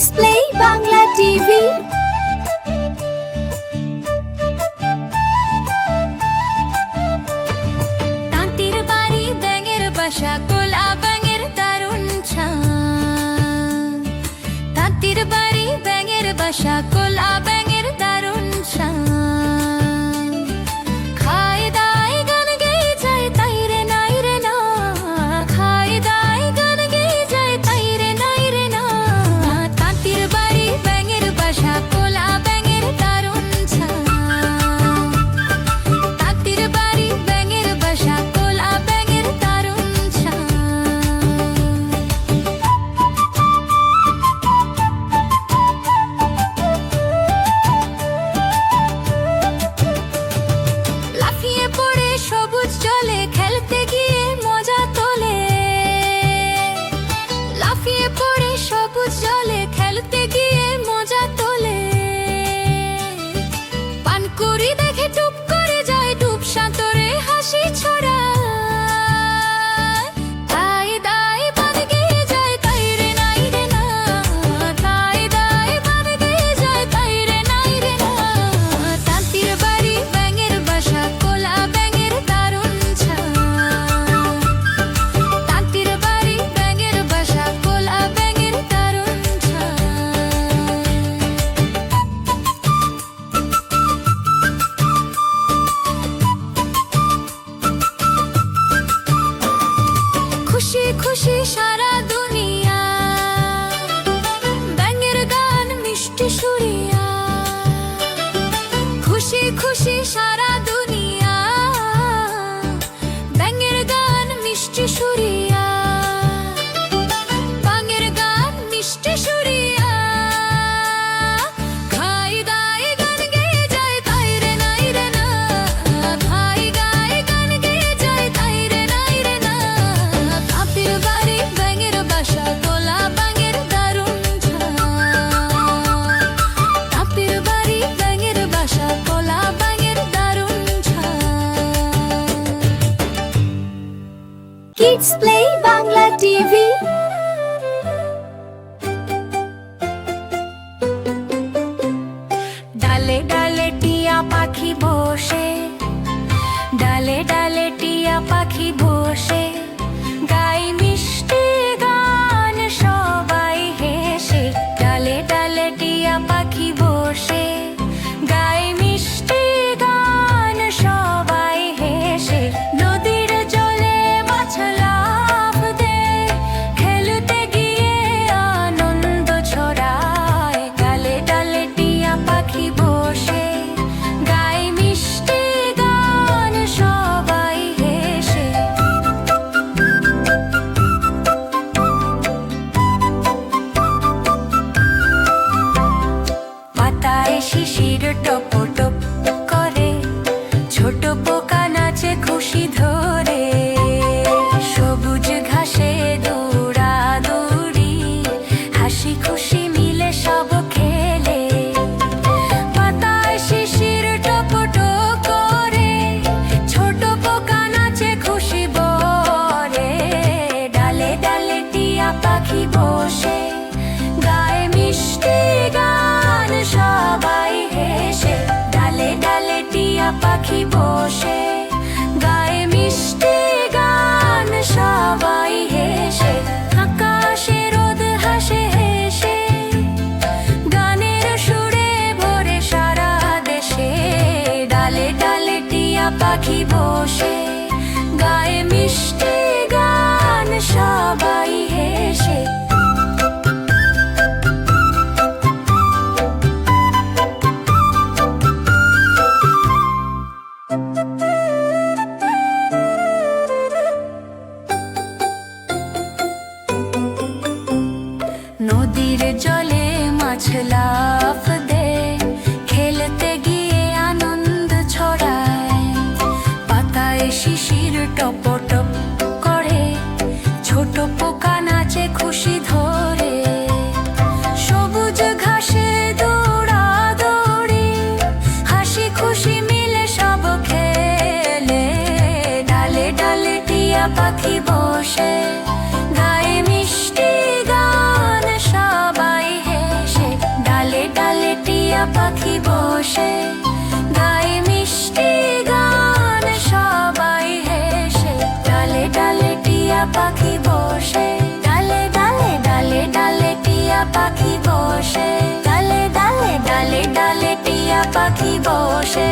Let's play Bangla TV তাঁতির বাড়ি ব্যাঙের বাসা কোলা ব্যাঙের দারুণ ছাঁ তাঁতির বাড়ি ব্যাঙের বাসা কোলা ব্যাঙ খুশি খুশি সারা লেটস প্লে বাংলা টিভি ডালে ডালে টিয়া পাখি বসে ডালে ডালে টিয়া পাখি বসে। পাখি বসে, গায়ে মিষ্টি গান সবাই হেসে। ডালে ডালে টিয়া পাখি বসে, গায়ে মিষ্টি গান সবাই হেসে। আকাশে রোদ হাসে হেসে, গানের সুরে ভরে সারা দেশে। ডালে ডালে টিয়া পাখি বসে, গায়ে মিষ্টি গান সবাই 谁？ডালে টিয়া পাখি বসে। গায়ে মিষ্টি গান সবাই হেসে। ডালে ডালে টিয়া পাখি বসে। গায়ে মিষ্টি গান সবাই হেসে। ডালে ডালে টিয়া পাখি বসে। ডালে ডালে ডালে ডালে টিয়া পাখি বসে। ডালে ডালে ডালে ডালে টিয়া পাখি বসে।